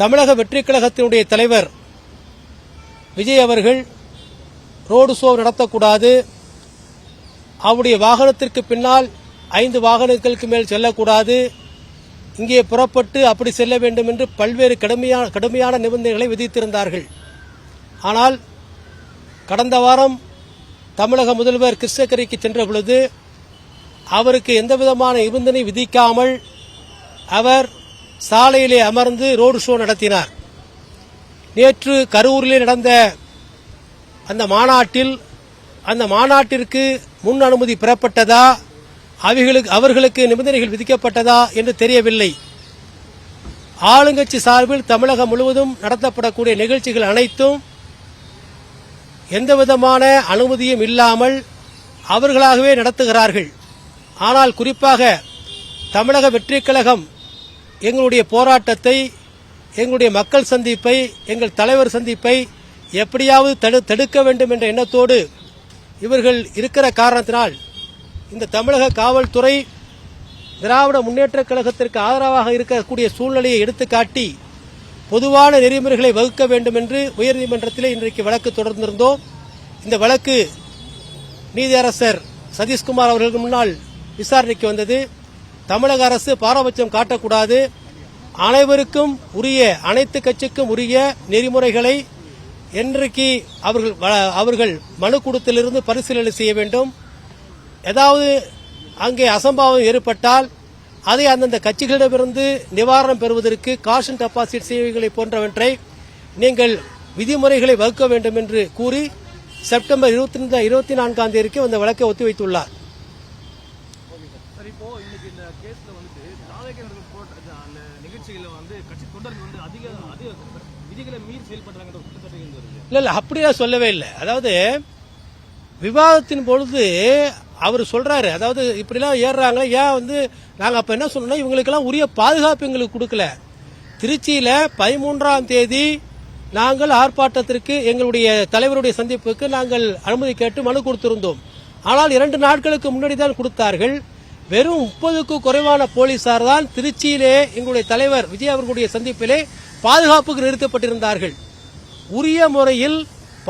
தமிழக வெற்றி கழகத்தினுடைய தலைவர் விஜய் அவர்கள் ரோடு ஷோ நடத்தக்கூடாது. அவருடைய வாகனத்திற்கு பின்னால் ஐந்து வாகனங்களுக்கு மேல் செல்லக்கூடாது. இங்கே புறப்பட்டு அப்படி செல்ல வேண்டும் என்று பல்வேறு கடுமையான கடுமையான நிபந்தனைகளை விதித்திருந்தார்கள். ஆனால் கடந்த வாரம் தமிழக முதல்வர் கிருஷ்ணகிரிக்கு சென்ற பொழுது அவருக்கு எந்தவிதமான நிபந்தனை விதிக்காமல் அவர் சாலையிலே அமர்ந்து ரோடு ஷோ நடத்தினார். நேற்று கரூரிலே நடந்த அந்த மாநாட்டில் அந்த மாநாட்டிற்கு முன் அனுமதி பெறப்பட்டதா? அவைகளுக்கு அவர்களுக்கு நிபந்தனைகள் விதிக்கப்பட்டதா என்று தெரியவில்லை. ஆளுங்கட்சி சார்பில் தமிழகம் முழுவதும் நடத்தப்படக்கூடிய நிகழ்ச்சிகள் அனைத்தும் எந்தவிதமான அனுமதியும் இல்லாமல் அவர்களாகவே நடத்துகிறார்கள். ஆனால் குறிப்பாக தமிழக வெற்றிக் கழகம் எங்களுடைய போராட்டத்தை எங்களுடைய மக்கள் சந்திப்பை எங்கள் தலைவர் சந்திப்பை எப்படியாவது தடு தடுக்க வேண்டும் என்ற எண்ணத்தோடு இவர்கள் இருக்கிற காரணத்தினால் இந்த தமிழக காவல்துறை திராவிட முன்னேற்றக் கழகத்திற்கு ஆதரவாக இருக்கக்கூடிய சூழ்நிலையை எடுத்துக்காட்டி பொதுவான நெறிமுறைகளை வகுக்க வேண்டும் என்று உயர்நீதிமன்றத்திலே இன்றைக்கு வழக்கு தொடர்ந்திருந்தோம். இந்த வழக்கு நீதியரசர் சதீஷ்குமார் அவர்களுக்கு முன்னால் விசாரணைக்கு வந்தது. தமிழக அரசு பாரபட்சம் காட்டக்கூடாது. அனைவருக்கும் உரிய அனைத்து கட்சிக்கும் உரிய நெறிமுறைகளை என்றைக்கு அவர்கள் வ- அவர்கள் மனு கொடுத்திலிருந்து பரிசீலனை செய்ய வேண்டும். ஏதாவது அங்கே அசம்பாவம் ஏற்பட்டால் அதை அந்தந்த கட்சிகளிடமிருந்து நிவாரணம் பெறுவதற்கு காஷன் டெபாசிட் சேவைகளை போன்றவற்றை நீங்கள் விதிமுறைகளை வகுக்க வேண்டும் என்று கூறி செப்டம்பர் இருபத்தி இருபத்தி நான்காம் தேதிக்கு அந்த வழக்கை ஒத்திவைத்துள்ளார். சார் கேஸ்ல வந்துட்டு நாளைக்கு நடக்கும் போட்ட அந்த நிகழ்ச்சிகள்ல வந்து கட்சி தொண்டர்கள் வந்து அதிக அதிக விதிகளை மீறி செயல்படுறாங்கன்ற குற்றச்சாட்டு வருது. இல்ல இல்ல அப்படிலாம் சொல்லவே இல்லை. அதாவது விவாதத்தின் பொழுது அவர் சொல்றாரு அதாவது இப்படிலாம் ஏறுறாங்க ஏன் வந்து நாங்க அப்ப என்ன சொன்னோம்னா இவங்களுக்கெல்லாம் உரிய பாதுகாப்பு எங்களுக்கு கொடுக்கல. திருச்சியில பதிமூன்றாம் தேதி நாங்கள் ஆர்ப்பாட்டத்திற்கு எங்களுடைய தலைவருடைய சந்திப்புக்கு நாங்கள் அனுமதி கேட்டு மனு கொடுத்திருந்தோம். ஆனால் இரண்டு நாட்களுக்கு முன்னாடி தான் கொடுத்தார்கள். வெறும் முப்பதுக்கு குறைவான போலீசார் தான் திருச்சியிலே எங்களுடைய தலைவர் விஜய் அவர்களுடைய சந்திப்பிலே பாதுகாப்புக்கு நிறுத்தப்பட்டிருந்தார்கள். உரிய முறையில்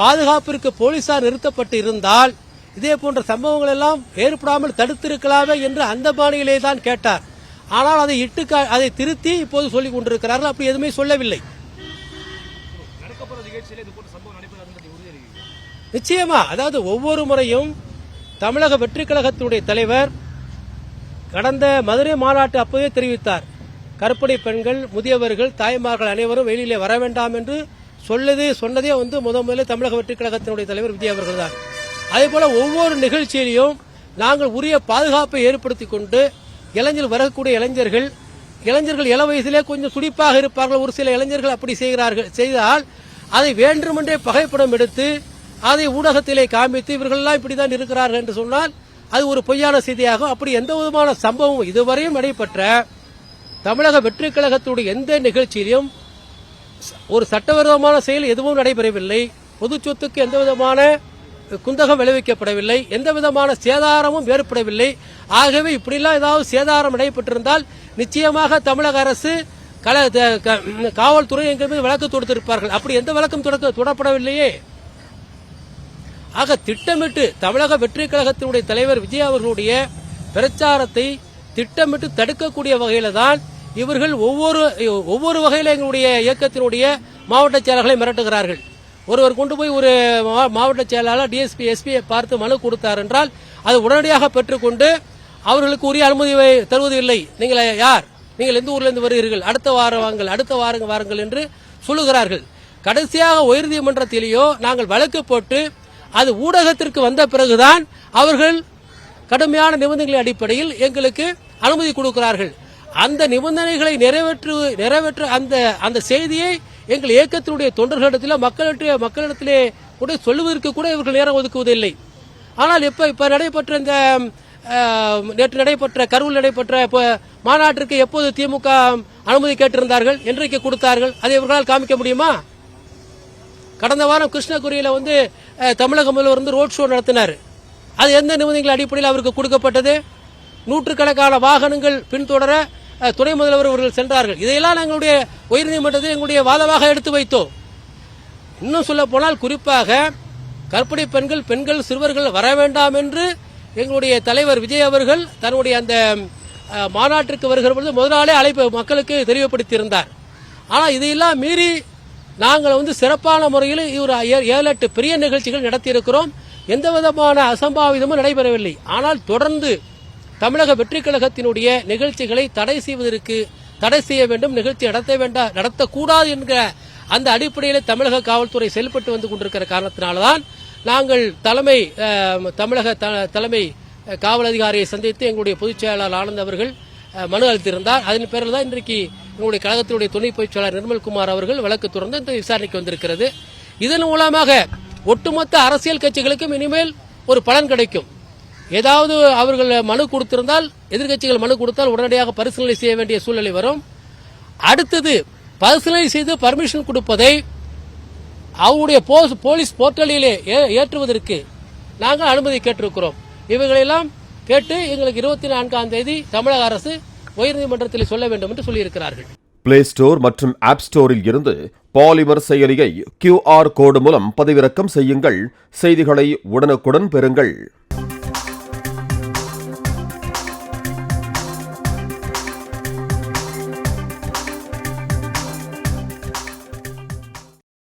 பாதுகாப்பிற்கு போலீசார் நிறுத்தப்பட்டு இருந்தால் இதே போன்ற சம்பவங்கள் எல்லாம் ஏற்படாமல் தடுத்திருக்கலாமே என்று அந்த பாணியிலே தான் கேட்டார். ஆனால் அதை இட்டு அதை திருத்தி இப்போது சொல்லிக் கொண்டிருக்கிறார்கள். அப்படி எதுவுமே சொல்லவில்லை. நிச்சயமா. அதாவது ஒவ்வொரு முறையும் தமிழக வெற்றி கழகத்தினுடைய தலைவர் கடந்த மதுரை மாநாட்டு அப்போதே தெரிவித்தார். கருப்படை பெண்கள் முதியவர்கள் தாய்மார்கள் அனைவரும் வெளியிலே வர வேண்டாம் என்று சொல்லது சொன்னதே வந்து முத முதல்ல தமிழக வெற்றிக் கழகத்தினுடைய தலைவர் விஜய் அவர்கள் தான். அதேபோல ஒவ்வொரு நிகழ்ச்சியிலையும் நாங்கள் உரிய பாதுகாப்பை ஏற்படுத்தி கொண்டு இளைஞர் வரக்கூடிய இளைஞர்கள் இளைஞர்கள் இள வயதிலே கொஞ்சம் துடிப்பாக இருப்பார்கள் ஒரு சில இளைஞர்கள் அப்படி செய்கிறார்கள் செய்தால் அதை வேண்டுமென்றே பகைப்படம் எடுத்து அதை ஊடகத்திலே காமித்து இவர்கள்லாம் இப்படிதான் இருக்கிறார்கள் என்று சொன்னால் அது ஒரு பொய்யான செய்தியாகும். அப்படி எந்த விதமான சம்பவம் இதுவரையும் நடைபெற்ற தமிழக வெற்றி கழகத்துடைய எந்த நிகழ்ச்சியிலும் ஒரு சட்டவிரோதமான செயல் எதுவும் நடைபெறவில்லை. பொது சொத்துக்கு எந்த விதமான குந்தகம் விளைவிக்கப்படவில்லை. எந்த விதமான சேதாரமும் ஏற்படவில்லை. ஆகவே இப்படிலாம் ஏதாவது சேதாரம் நடைபெற்றிருந்தால் நிச்சயமாக தமிழக அரசு கல த- காவல்துறை எங்கள் மீது வழக்கு தொடுத்திருப்பார்கள். அப்படி எந்த வழக்கம் தொடக்க தொடப்படவில்லையே. ஆக திட்டமிட்டு தமிழக வெற்றி கழகத்தினுடைய தலைவர் விஜய் அவர்களுடைய பிரச்சாரத்தை திட்டமிட்டு தடுக்கக்கூடிய வகையில தான் இவர்கள் ஒவ்வொரு ஒவ்வொரு வகையில எங்களுடைய இயக்கத்தினுடைய மாவட்ட செயலர்களை மிரட்டுகிறார்கள். ஒருவர் கொண்டு போய் ஒரு மா- மாவட்ட செயலாளர் டிஎஸ்பி எஸ்பியை பார்த்து மனு கொடுத்தார் என்றால் அது உடனடியாக பெற்றுக்கொண்டு அவர்களுக்கு உரிய அனுமதி வை- தருவதில்லை நீங்கள் யார்? நீங்கள் எந்த ஊர்லேருந்து வருகிறீர்கள்? அடுத்த வாரம் வாங்கள் அடுத்த வாரங்க வாருங்கள் என்று சொல்லுகிறார்கள். கடைசியாக உயர்நீதிமன்றத்திலேயோ நாங்கள் வழக்கு போட்டு அது ஊடகத்திற்கு வந்த பிறகுதான் அவர்கள் கடுமையான நிபந்தனைகளின் அடிப்படையில் எங்களுக்கு அனுமதி கொடுக்கிறார்கள். அந்த நிபந்தனைகளை நிறைவேற்று நிறைவேற்ற அந்த அந்த செய்தியை எங்கள் இயக்கத்தினுடைய தொண்டர்களிடத்தில் மக்களிடத்திலே மக்களிடத்திலே கூட சொல்லுவதற்கு கூட இவர்கள் நேரம் ஒதுக்குவதில்லை. ஆனால் இப்ப இப்ப நடைபெற்ற இந்த நேற்று நடைபெற்ற கரூர் நடைபெற்ற மாநாட்டிற்கு எப்போது திமுக அனுமதி கேட்டிருந்தார்கள் என்றைக்கு கொடுத்தார்கள் அதை இவர்களால் காமிக்க முடியுமா? கடந்த வாரம் கிருஷ்ணகுரியில் வந்து தமிழக முதல்வர் வந்து ரோட் ஷோ நடத்தினார். அது எந்த நிபந்தனைகள் அடிப்படையில் அவருக்கு கொடுக்கப்பட்டது? நூற்றுக்கணக்கான வாகனங்கள் பின்தொடர துணை முதல்வர் அவர்கள் சென்றார்கள். இதையெல்லாம் எங்களுடைய உயர்நீதிமன்றத்தில் எங்களுடைய வாதமாக எடுத்து வைத்தோம். இன்னும் சொல்ல போனால் குறிப்பாக கற்பனை பெண்கள் பெண்கள் சிறுவர்கள் வர வேண்டாம் என்று எங்களுடைய தலைவர் விஜய் அவர்கள் தன்னுடைய அந்த மாநாட்டிற்கு வருகிற பொழுது முதல் நாளே அழைப்பு மக்களுக்கு தெளிவுபடுத்தியிருந்தார் ஆனால் இதையெல்லாம் மீறி நாங்கள் வந்து சிறப்பான முறையில் ஒரு ஏ- ஏழு எட்டு பெரிய நிகழ்ச்சிகள் நடத்தியிருக்கிறோம். எந்த விதமான அசம்பாவிதமும் நடைபெறவில்லை. ஆனால் தொடர்ந்து தமிழக வெற்றி கழகத்தினுடைய நிகழ்ச்சிகளை தடை செய்வதற்கு தடை செய்ய வேண்டும் நிகழ்ச்சி நடத்த வேண்டாம் நடத்தக்கூடாது என்கிற அந்த அடிப்படையில் தமிழக காவல்துறை செயல்பட்டு வந்து கொண்டிருக்கிற காரணத்தினால்தான் நாங்கள் தலைமை தமிழக த- தலைமை காவல் அதிகாரியை சந்தித்து எங்களுடைய பொதுச் செயலாளர் ஆனந்த் அவர்கள் மனு அளித்திருந்தார். அதன் பேரில் தான் இன்றைக்கு நம்முடைய கழகத்தினுடைய துணை பொதுச் நிர்மல்குமார் அவர்கள் வழக்கு தொடர்ந்து இந்த விசாரணைக்கு வந்திருக்கிறது. இதன் மூலமாக ஒட்டுமொத்த அரசியல் கட்சிகளுக்கும் இனிமேல் ஒரு பலன் கிடைக்கும். ஏதாவது அவர்கள் மனு கொடுத்திருந்தால் எதிர்க்கட்சிகள் மனு கொடுத்தால் உடனடியாக பரிசீலனை செய்ய வேண்டிய சூழ்நிலை வரும். அடுத்தது பரிசீலனை செய்து பர்மிஷன் கொடுப்பதை அவருடைய போஸ்- போலீஸ் போர்ட்டலிலே ஏ- ஏற்றுவதற்கு நாங்கள் அனுமதி கேட்டிருக்கிறோம். இவைகளெல்லாம் கேட்டு எங்களுக்கு இருபத்தி நான்காம் தேதி தமிழக அரசு உயர்நீதிமன்றத்தில் சொல்ல வேண்டும் என்று சொல்லியிருக்கிறார்கள். பிளே ஸ்டோர் மற்றும் ஆப் ஸ்டோரில் இருந்து பாலிமர் செயலியை கியூஆர் கோடு மூலம் பதிவிறக்கம் செய்யுங்கள். செய்திகளை உடனுக்குடன் பெறுங்கள்.